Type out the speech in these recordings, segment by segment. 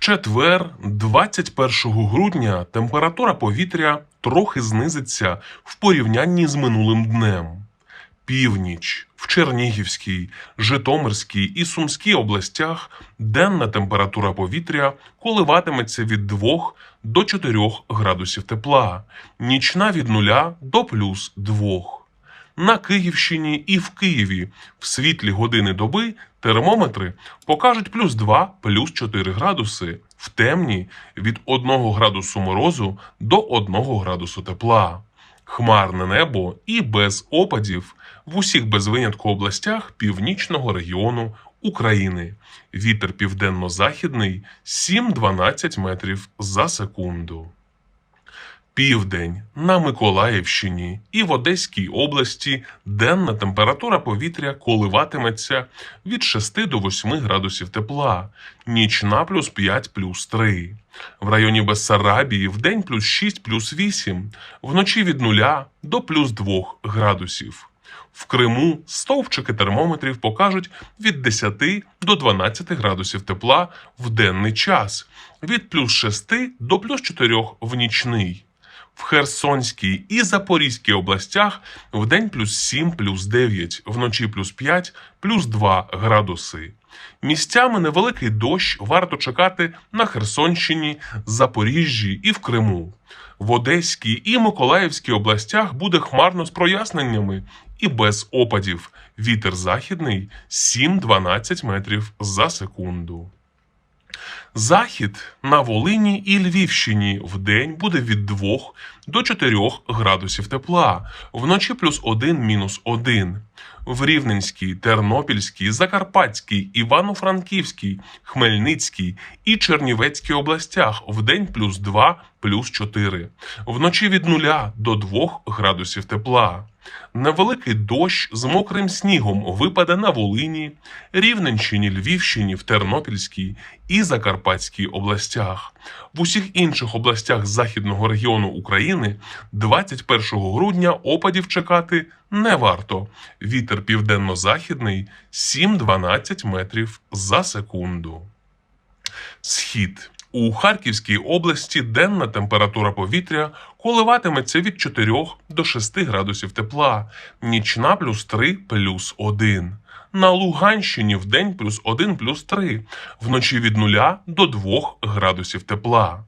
четвер, 21 грудня, температура повітря трохи знизиться в порівнянні з минулим днем. Північ в Чернігівській, Житомирській і Сумській областях денна температура повітря коливатиметься від 2 до 4 градусів тепла, нічна від 0 до плюс 2. На Київщині і в Києві в світлі години доби термометри покажуть плюс 2, плюс 4 градуси, в темні від 1 градусу морозу до 1 градусу тепла. Хмарне небо і без опадів в усіх без винятку областях північного регіону України. Вітер південно-західний 7-12 метрів за секунду. Південь на Миколаївщині і в Одеській області денна температура повітря коливатиметься від 6 до 8 градусів тепла, нічна плюс 5 плюс 3. В районі Бессарабії в день плюс 6 плюс 8, вночі від 0 до плюс 2 градусів. В Криму стовпчики термометрів покажуть від 10 до 12 градусів тепла в денний час, від плюс 6 до плюс 4 в нічний. В Херсонській і Запорізькій областях в день плюс 7, плюс 9, вночі плюс 5, плюс 2 градуси. Місцями невеликий дощ варто чекати на Херсонщині, Запоріжжі і в Криму. В Одеській і Миколаївській областях буде хмарно з проясненнями і без опадів. Вітер західний 7-12 метрів за секунду. Захід на Волині і Львівщині в день буде від 2 до 4 градусів тепла, вночі плюс 1 мінус 1. В Рівненській, Тернопільській, Закарпатській, Івано-Франківській, Хмельницькій і Чернівецькій областях в день плюс 2 плюс 4. Вночі від 0 до 2 градусів тепла. Невеликий дощ з мокрим снігом випаде на Волині, Рівненщині, Львівщині, в Тернопільській і Закарпатській областях. В усіх інших областях Західного регіону України 21 грудня опадів чекати не варто. Вітер південно-західний 7-12 метрів за секунду. Схід. У Харківській області денна температура повітря коливатиметься від 4 до 6 градусів тепла, нічна плюс 3 плюс 1. На Луганщині в день плюс 1 плюс 3, вночі від 0 до 2 градусів тепла.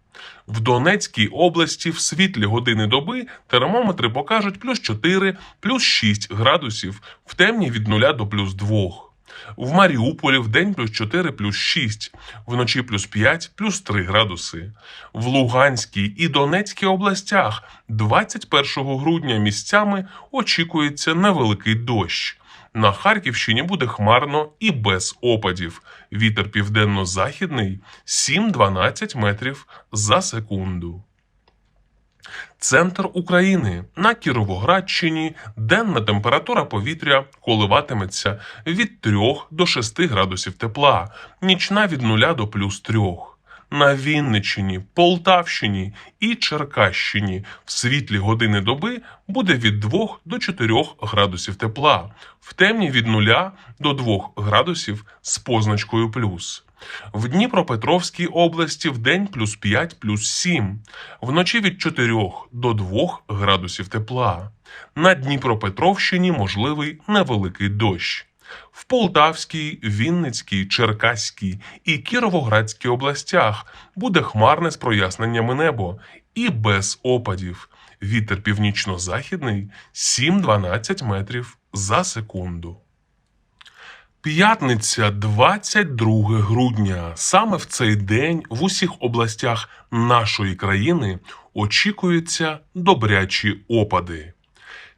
В Донецькій області в світлі години доби термометри покажуть плюс 4, плюс 6 градусів, в темні від 0 до плюс 2. В Маріуполі в день плюс 4 плюс 6, вночі плюс 5 плюс 3 градуси. В Луганській і Донецькій областях 21 грудня місцями очікується невеликий дощ. На Харківщині буде хмарно і без опадів. Вітер південно-західний 7-12 метрів за секунду. Центр України на Кіровоградщині денна температура повітря коливатиметься від 3 до 6 градусів тепла, нічна від 0 до плюс 3. На Вінниччині, Полтавщині і Черкащині в світлі години доби буде від 2 до 4 градусів тепла, в темні від 0 до 2 градусів з позначкою плюс. В Дніпропетровській області в день плюс 5 плюс 7, вночі від 4 до 2 градусів тепла. На Дніпропетровщині можливий невеликий дощ. В Полтавській, Вінницькій, Черкаській і Кіровоградській областях буде хмарне з проясненнями небо і без опадів. Вітер північно-західний 7-12 метрів за секунду. П'ятниця, 22 грудня. Саме в цей день в усіх областях нашої країни очікуються добрячі опади.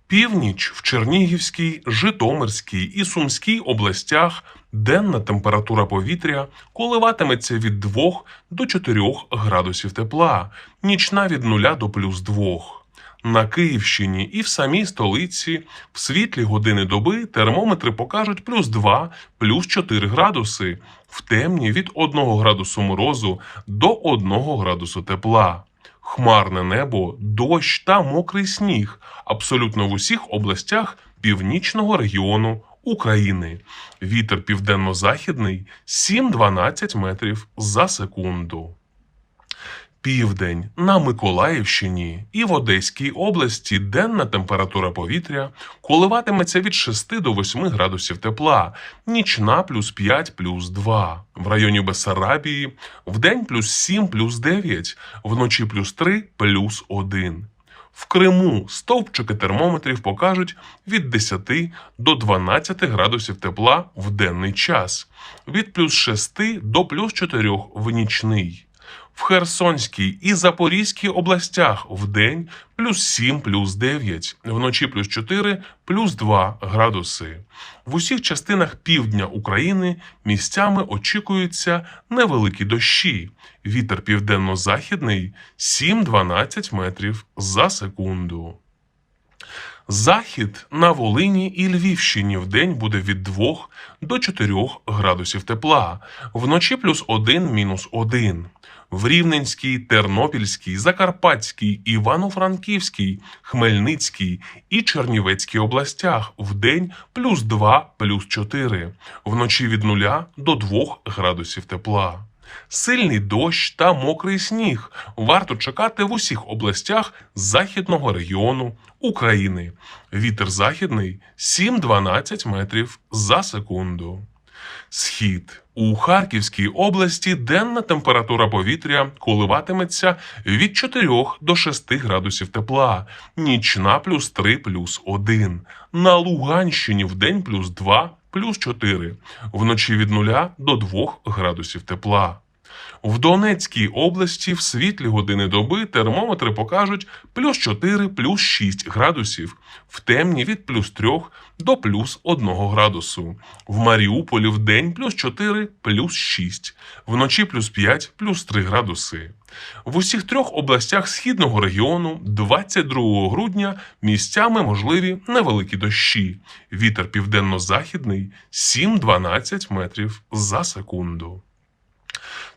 Північ в Чернігівській, Житомирській і Сумській областях денна температура повітря коливатиметься від 2 до 4 градусів тепла, нічна від 0 до плюс 2. На Київщині і в самій столиці в світлі години доби термометри покажуть плюс 2, плюс 4 градуси, в темні від 1 градусу морозу до 1 градусу тепла. Хмарне небо, дощ та мокрий сніг абсолютно в усіх областях північного регіону України. Вітер південно-західний 7-12 метрів за секунду. Південь на Миколаївщині і в Одеській області денна температура повітря коливатиметься від 6 до 8 градусів тепла, нічна плюс 5 плюс 2. В районі Бессарабії вдень плюс 7 плюс 9, вночі плюс 3 плюс 1. В Криму стовпчики термометрів покажуть від 10 до 12 градусів тепла в денний час, від плюс 6 до плюс 4 в нічний. В Херсонській і Запорізькій областях вдень плюс 7 плюс 9, вночі плюс 4 плюс 2 градуси. В усіх частинах півдня України місцями очікуються невеликі дощі. Вітер південно-західний 7-12 метрів за секунду. Захід на Волині і Львівщині в день буде від 2 до 4 градусів тепла, вночі плюс 1 мінус 1. В Рівненській, Тернопільській, Закарпатській, Івано-Франківській, Хмельницькій і Чернівецькій областях в день плюс 2 плюс 4, вночі від 0 до 2 градусів тепла. Сильний дощ та мокрий сніг варто чекати в усіх областях західного регіону України. Вітер західний 7-12 метрів за секунду. Схід у Харківській області денна температура повітря коливатиметься від 4 до 6 градусів тепла, нічна плюс 3 плюс 1. На Луганщині в день плюс 2 плюс 4, вночі від 0 до 2 градусів тепла. В Донецькій області в світлі години доби термометри покажуть плюс 4 плюс 6 градусів, в темні від плюс 3 до плюс 1 градусу. В Маріуполі в день плюс 4 плюс 6, вночі плюс 5 плюс 3 градуси. В усіх трьох областях східного регіону 22 грудня місцями можливі невеликі дощі. Вітер південно-західний 7-12 метрів за секунду.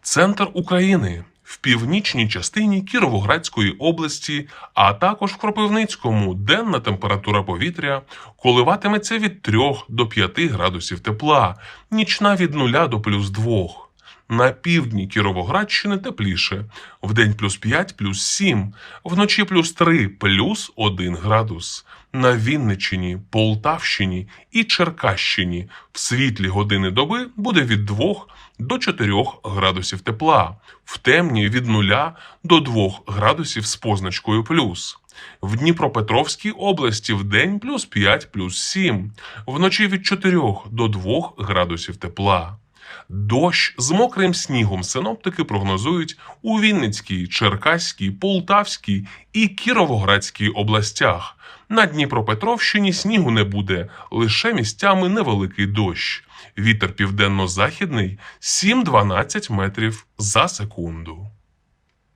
Центр України в північній частині Кіровоградської області, а також в Кропивницькому денна температура повітря коливатиметься від 3 до 5 градусів тепла, нічна від 0 до плюс 2. На півдні Кіровоградщини тепліше, вдень плюс 5 плюс 7, вночі плюс 3 плюс 1 градус. На Вінниччині, Полтавщині і Черкащині в світлі години доби буде від 2 до 4 градусів тепла, в темні від 0 до 2 градусів з позначкою плюс. В Дніпропетровській області в день плюс 5 плюс 7, вночі від 4 до 2 градусів тепла. Дощ з мокрим снігом синоптики прогнозують у Вінницькій, Черкаській, Полтавській і Кіровоградській областях. На Дніпропетровщині снігу не буде, лише місцями невеликий дощ. Вітер південно-західний 7-12 метрів за секунду.